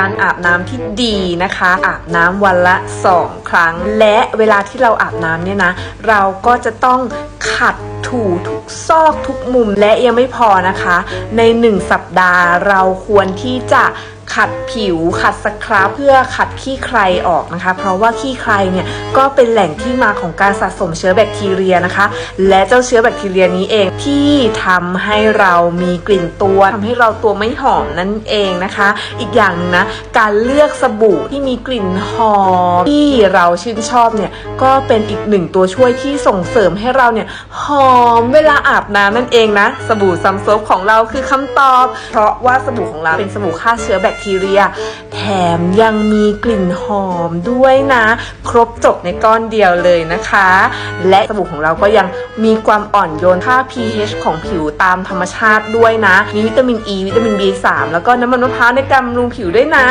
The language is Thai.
การอาบน้ำที่ดีนะคะ อาบน้ำวันละ 2 ครั้ง และเวลาที่เราอาบน้ำเนี่ยนะ เราก็จะต้องขัดถูทุกซอกทุกมุมและยังไม่พอนะคะ ใน 1 สัปดาห์เราควรที่จะ ขัดผิวขัดสครับเพื่อขัดขี้ใครออกนะคะ เพราะว่าขี้ใครเนี่ยก็เป็นแหล่งที่มาของการสะสมเชื้อแบคทีเรียนะคะ และเจ้าเชื้อแบคทีเรียนี้เองที่ทำให้เรามีกลิ่นตัวทำให้เราตัวไม่หอมนั่นเองนะคะ อีกอย่างหนึงนะการเลือกสบู่ที่มีกลิ่นหอมที่เราชื่นชอบเนี่ยก็เป็นอีกหนึ่งตัวช่วยที่ส่งเสริมให้เราเนี่ยหอมเวลาอาบน้ำนั่นเองนะ สบู่ซัมซบของเราคือคำตอบ เพราะว่าสบู่ของเราเป็นสบู่ฆ่าเชื้อแบคทีเรีย แถมยังมีกลิ่นหอมด้วยนะ ครบจบในก้อนเดียวเลยนะคะ และสบู่ของเราก็ยังมีความอ่อนโยนค่า pH ของผิวตามธรรมชาติด้วยนะ มีวิตามิน E วิตามิน B3 แล้วก็น้ำมันมะพร้าวในการบำรุงผิวด้วยนะ